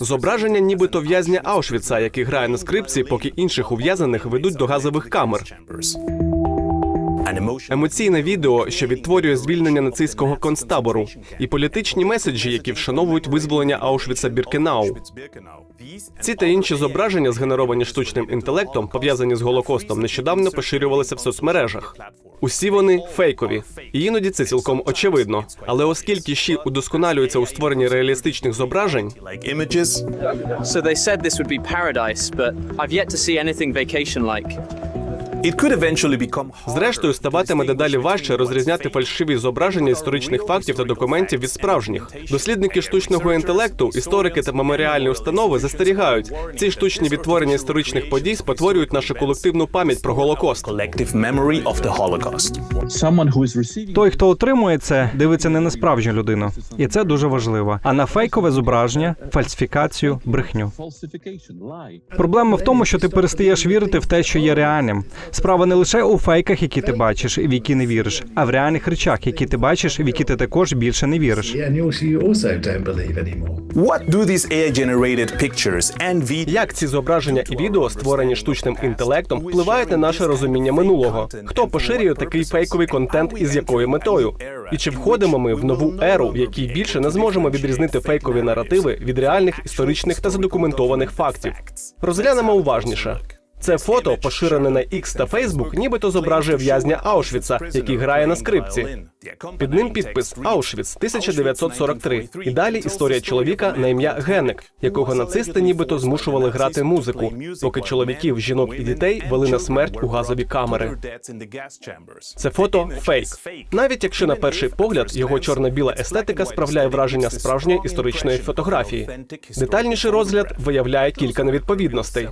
Зображення нібито в'язня Аушвіца, який грає на скрипці, поки інших ув'язаних ведуть до газових камер. Емоційне відео, що відтворює звільнення нацистського концтабору, і політичні меседжі, які вшановують визволення Аушвіца Біркенау. Ці та інші зображення, згенеровані штучним інтелектом, пов'язані з Голокостом, нещодавно поширювалися в соцмережах. Усі вони фейкові, і іноді це цілком очевидно. Але оскільки ЩІ удосконалюється у створенні реалістичних зображень, So they said this would be paradise, but I've yet to see anything vacation-like. Зрештою ставатиме дедалі важче розрізняти фальшиві зображення історичних фактів та документів від справжніх. Дослідники штучного інтелекту, історики та меморіальні установи застерігають, ці штучні відтворення історичних подій спотворюють нашу колективну пам'ять про Голокост. Той, хто отримує це, дивиться не на справжню людину, і це дуже важливо, а на фейкове зображення, фальсифікацію, брехню. Проблема в тому, що ти перестаєш вірити в те, що є реальним. Справа не лише у фейках, які ти бачиш в які не віриш, а в реальних речах, які ти бачиш, в які ти також більше не віриш. Як ці зображення і відео, створені штучним інтелектом, впливають на наше розуміння минулого? Хто поширює такий фейковий контент і з якою метою? І чи входимо ми в нову еру, в якій більше не зможемо відрізнити фейкові наративи від реальних історичних та задокументованих фактів? Розглянемо уважніше. Це фото, поширене на X та Facebook, нібито зображує в'язня Аушвіца, який грає на скрипці. Під ним підпис Аушвіц 1943. І далі історія чоловіка на ім'я Генек, якого нацисти нібито змушували грати музику, поки чоловіків, жінок і дітей вели на смерть у газові камери. Це фото фейк. Навіть якщо на перший погляд його чорно-біла естетика справляє враження справжньої історичної фотографії. Детальніший розгляд виявляє кілька невідповідностей.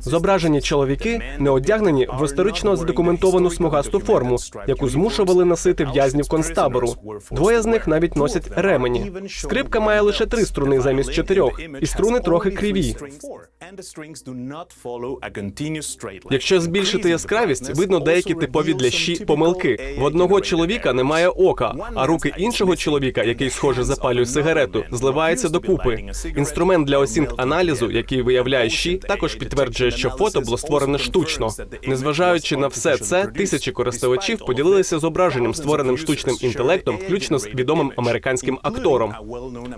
Зображені чоловіки не одягнені в історично задокументовану смугасту форму, яку змушували носити в'язнів концтабору. Двоє з них навіть носять ремені. Скрипка має лише три струни замість чотирьох, і струни трохи криві. Якщо збільшити яскравість, видно деякі типові для щі помилки. В одного чоловіка немає ока, а руки іншого чоловіка, який схоже запалює сигарету, зливаються докупи. Інструмент для осінт аналізу, який виявляє щі, також підтверджує, що фото було створене штучно. Незважаючи на все це, тисячі користувачів поділилися зображенням, створеним штучним інтелектом, включно з відомим американським актором.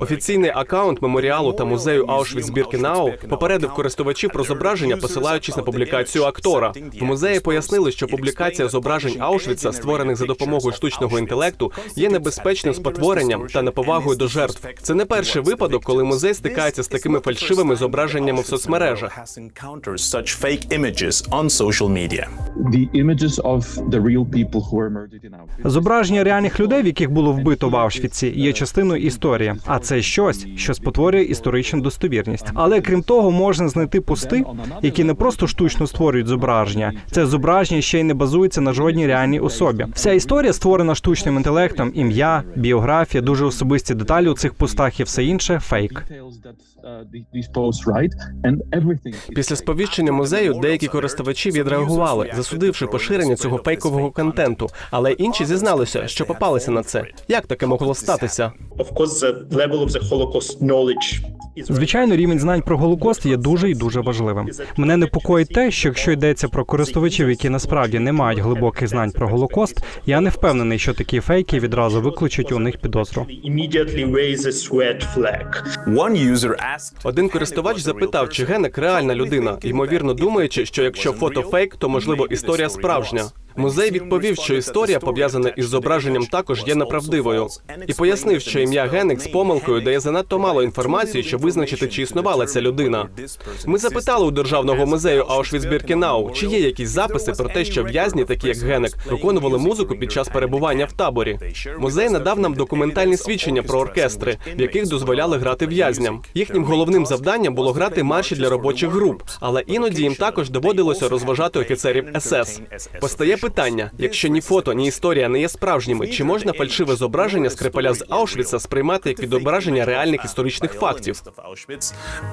Офіційний акаунт меморіалу та музею Аушвіц-Біркенау попередив користувачів про зображення, посилаючись на публікацію актора. В музеї пояснили, що публікація зображень Аушвіца, створених за допомогою штучного інтелекту, є небезпечним спотворенням та неповагою до жертв. Це не перший випадок, коли музей стикається з такими фальшивими зображеннями в соцмережах. Such fake images on social media. The images of the real people who were murdered in Auschwitz. Зображення реальних людей, в яких було вбито в Аушвіці, є частиною історії, а це щось, що спотворює історичну достовірність. Але крім того, можна знайти пости, які не просто штучно створюють зображення. Це зображення ще й не базується на жодній реальній особі. Вся історія створена штучним інтелектом, ім'я, біографія, дуже особисті деталі у цих постах і все інше фейк. Uh, Після сповіщення музею деякі користувачі відреагували, засудивши поширення цього фейкового контенту, але інші зізналися, що попалися на це. Як таке могло статися? Звичайно, рівень знань про голокост є дуже і дуже важливим. Мене непокоїть те, що якщо йдеться про користувачів, які насправді не мають глибоких знань про голокост, я не впевнений, що такі фейки відразу викличуть у них підозру. Один користувач запитав, чи Генек реальна людина, ймовірно думаючи, що якщо фото фейк, то можливо історія справжня. Музей відповів, що історія пов'язана із зображенням також є неправдивою, і пояснив, що ім'я Генек з помилкою дає занадто мало інформації, щоб визначити, чи існувала ця людина. Ми запитали у державного музею Аушвіц-Біркенау, чи є якісь записи про те, що в'язні, такі як Генек, виконували музику під час перебування в таборі. Музей надав нам документальні свідчення про оркестри, в яких дозволяли грати в'язням. Їхнім головним завданням було грати марші для робочих груп, але іноді їм також доводилося розважати офіцерів СС. Постає питання: якщо ні фото, ні історія не є справжніми, чи можна фальшиве зображення скрипаля з Аушвіца сприймати як відображення реальних історичних фактів?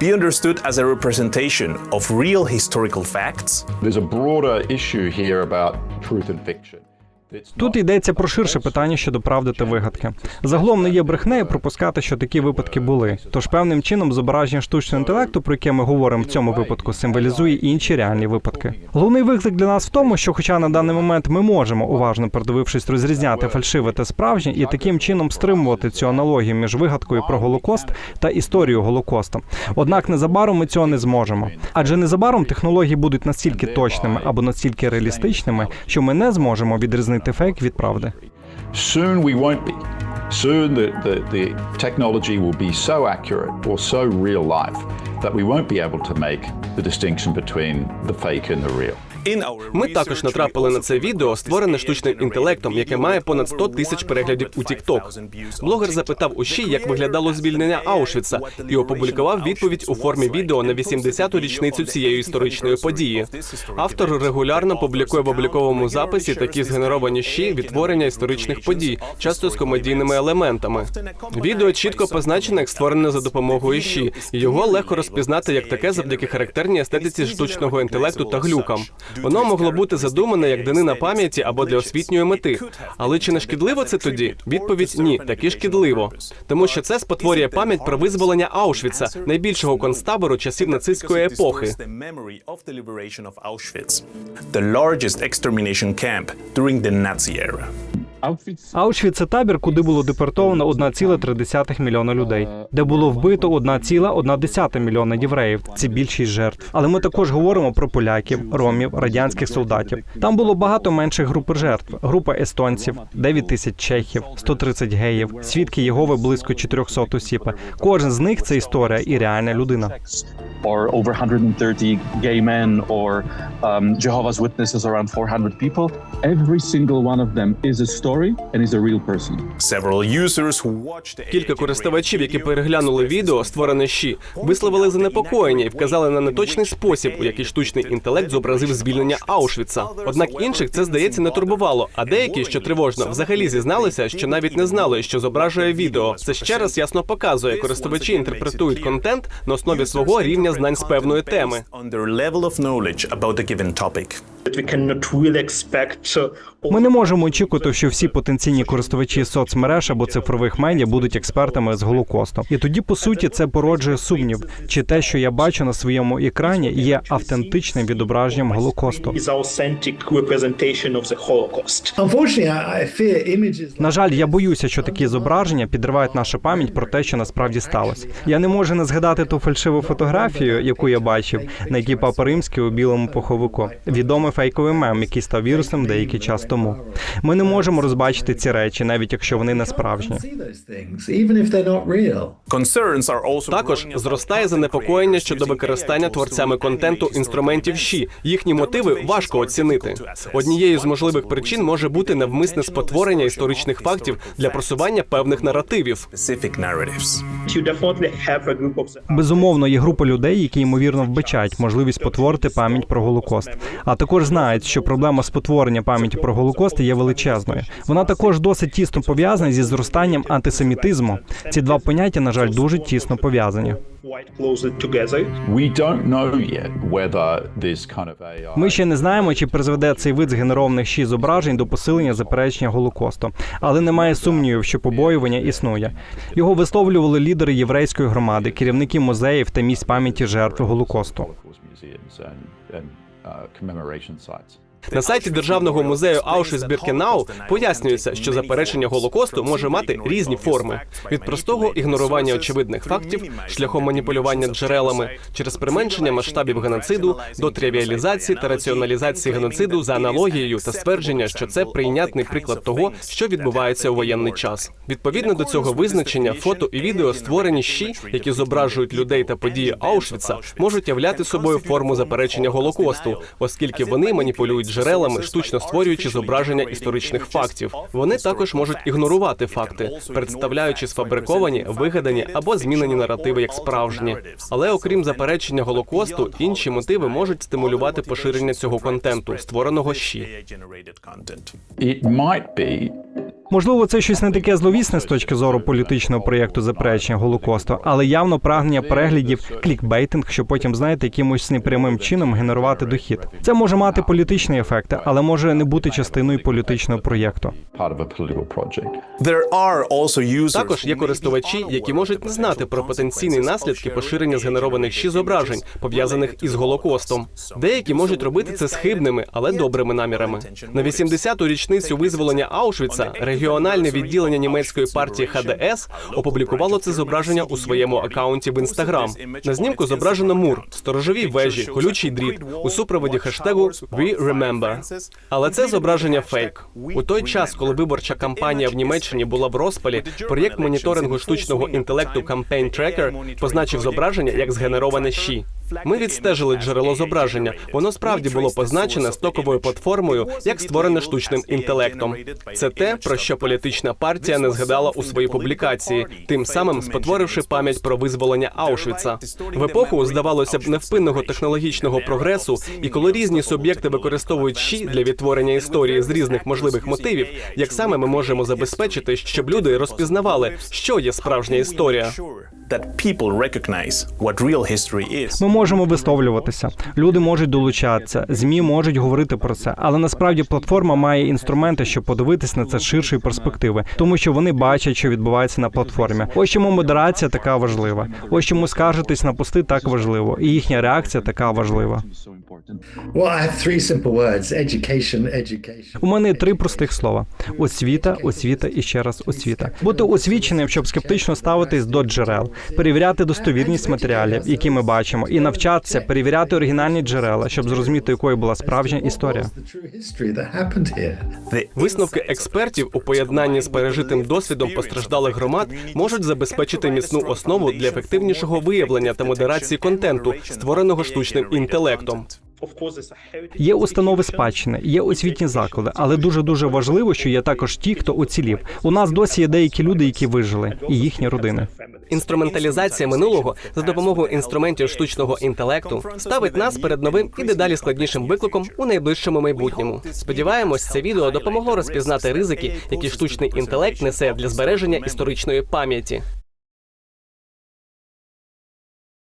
be understood as a representation of real historical facts? There's a broader issue here about truth and fiction. Тут йдеться про ширше питання щодо правди вигадки. Загалом не є брехнею пропускати, що такі випадки були. Тож певним чином зображення штучного інтелекту, про яке ми говоримо в цьому випадку, символізує інші реальні випадки. Головний виклик для нас в тому, що, хоча на даний момент ми можемо уважно придивившись розрізняти фальшиве та справжнє, і таким чином стримувати цю аналогію між вигадкою про Голокост та історією Голокосту. Однак незабаром ми цього не зможемо. Адже незабаром технології будуть настільки точними або настільки реалістичними, що ми не зможемо відрізнити фейк від правди. Soon we won't be. Soon the, the, the technology will be so accurate or so real life that we won't be able to make the distinction between the fake and the real. Ми також натрапили на це відео, створене штучним інтелектом, яке має понад 100 тисяч переглядів у TikTok. Блогер запитав Ші, як виглядало звільнення Аушвіца, і опублікував відповідь у формі відео на 80-ту річницю цієї історичної події. Автор регулярно публікує в обліковому записі такі згенеровані Ші відтворення історичних подій, часто з комедійними елементами. Відео чітко позначене як створене за допомогою Ші, його легко розпізнати як таке завдяки характерній естетиці штучного інтелекту та глюкам. Воно могло бути задумане як данина пам'яті або для освітньої мети. Але чи не шкідливо це тоді? Відповідь ні, таки шкідливо. Тому що це спотворює пам'ять про визволення Аушвіца, найбільшого концтабору часів нацистської епохи. The largest extermination camp during the Nazi era. Аушвіц – це табір, куди було депортовано 1,3 мільйона людей, де було вбито 1,1 мільйона євреїв. Це більшість жертв. Але ми також говоримо про поляків, ромів, радянських солдатів. Там було багато менших груп жертв: група естонців, 9 тисяч чехів, 130 геїв, свідки Єгови близько 400 осіб. Кожен з них це історія і реальна людина. Or over 130 gay men or um, Jehovah's Witnesses around 400 people. Every single one of them is a story and is a real person. Several users watched Кілька користувачів, які переглянули відео, створене Ші, висловили занепокоєння і вказали на неточний спосіб, у який штучний інтелект зобразив звільнення Аушвіца. Однак інших це здається не турбувало. А деякі, що тривожно, взагалі зізналися, що навіть не знали, що зображує відео. Це ще раз ясно показує, користувачі інтерпретують контент на основі свого рівня знань з певної теми. Ми не можемо очікувати, що всі потенційні користувачі соцмереж або цифрових медіа будуть експертами з Голокосту. І тоді, по суті, це породжує сумнів, чи те, що я бачу на своєму екрані, є автентичним відображенням Голокосту. На жаль, я боюся, що такі зображення підривають нашу пам'ять про те, що насправді сталося. Я не можу не згадати ту фальшиву фотографію, яку я бачив, на якій папа римський у білому пуховику. Відомий фейковий мем, який став вірусним деякий час тому. Ми не можемо розбачити ці речі, навіть якщо вони не справжні. Також зростає занепокоєння щодо використання творцями контенту інструментів ЩІ. Їхні мотиви важко оцінити. Однією з можливих причин може бути навмисне спотворення історичних фактів для просування певних наративів. Безумовно, є група людей, які ймовірно вбачають можливість потворити пам'ять про Голокост. А також знають, що проблема спотворення пам'яті про Голокост є величезною. Вона також досить тісно пов'язана зі зростанням антисемітизму. Ці два поняття, на жаль, дуже тісно пов'язані. Ми ще не знаємо, чи призведе цей вид згенерованих шість зображень до посилення заперечення Голокосту, але немає сумнівів, що побоювання існує. Його висловлювали лідери єврейської громади, керівники музеїв та місць пам'яті жертв Голокосту. Uh, commemoration sites. На сайті державного музею Аушвіц-Біркенау пояснюється, що заперечення голокосту може мати різні форми: від простого ігнорування очевидних фактів шляхом маніпулювання джерелами через применшення масштабів геноциду до тривіалізації та раціоналізації геноциду за аналогією та ствердження, що це прийнятний приклад того, що відбувається у воєнний час. Відповідно до цього визначення, фото і відео створені щі, які зображують людей та події Аушвіца, можуть являти собою форму заперечення голокосту, оскільки вони маніпулюють джерелами, штучно створюючи зображення історичних фактів. Вони також можуть ігнорувати факти, представляючи сфабриковані, вигадані або змінені наративи як справжні. Але окрім заперечення голокосту, інші мотиви можуть стимулювати поширення цього контенту, створеного щі. Можливо, це щось не таке зловісне з точки зору політичного проєкту заперечення Голокосту, але явно прагнення переглядів, клікбейтинг, що потім знаєте, якимось непрямим чином генерувати дохід. Це може мати політичний ефект, але може не бути частиною політичного проєкту. Також є користувачі, які можуть не знати про потенційні наслідки поширення згенерованих щі зображень, пов'язаних із Голокостом. Деякі можуть робити це з хибними, але добрими намірами. На 80-ту річницю визволення Аушвіца регіональне відділення німецької партії ХДС опублікувало це зображення у своєму акаунті в інстаграм. На знімку зображено мур, сторожові вежі, колючий дріт у супроводі хештегу «We Remember». Але це зображення фейк. У той час, коли виборча кампанія в Німеччині була в розпалі, проєкт моніторингу штучного інтелекту Campaign Tracker позначив зображення як згенероване щі. Ми відстежили джерело зображення. Воно справді було позначене стоковою платформою, як створене штучним інтелектом. Це те, про що політична партія не згадала у своїй публікації, тим самим спотворивши пам'ять про визволення Аушвіца. В епоху, здавалося б, невпинного технологічного прогресу, і коли різні суб'єкти використовують щі для відтворення історії з різних можливих мотивів, як саме ми можемо забезпечити, щоб люди розпізнавали, що є справжня історія. That people recognize what real history is. Ми можемо висловлюватися, люди можуть долучатися, змі можуть говорити про це, але насправді платформа має інструменти, щоб подивитись на це з ширшої перспективи, тому що вони бачать, що відбувається на платформі. Ось чому модерація така важлива. Ось чому скаржитись на пости так важливо, і їхня реакція така важлива. So important. Well, I have three simple words education, education. У мене три простих слова: освіта, освіта і ще раз освіта. Бути освіченим, щоб скептично ставитись до джерел, перевіряти достовірність матеріалів, які ми бачимо, і навчатися перевіряти оригінальні джерела, щоб зрозуміти, якою була справжня історія. Висновки експертів у поєднанні з пережитим досвідом постраждалих громад можуть забезпечити міцну основу для ефективнішого виявлення та модерації контенту, створеного штучним інтелектом. Є установи спадщини, є освітні заклади, але дуже дуже важливо, що є також ті, хто уцілів. У нас досі є деякі люди, які вижили, і їхні родини. Інструменталізація минулого за допомогою інструментів штучного інтелекту ставить нас перед новим і дедалі складнішим викликом у найближчому майбутньому. Сподіваємось, це відео допомогло розпізнати ризики, які штучний інтелект несе для збереження історичної пам'яті.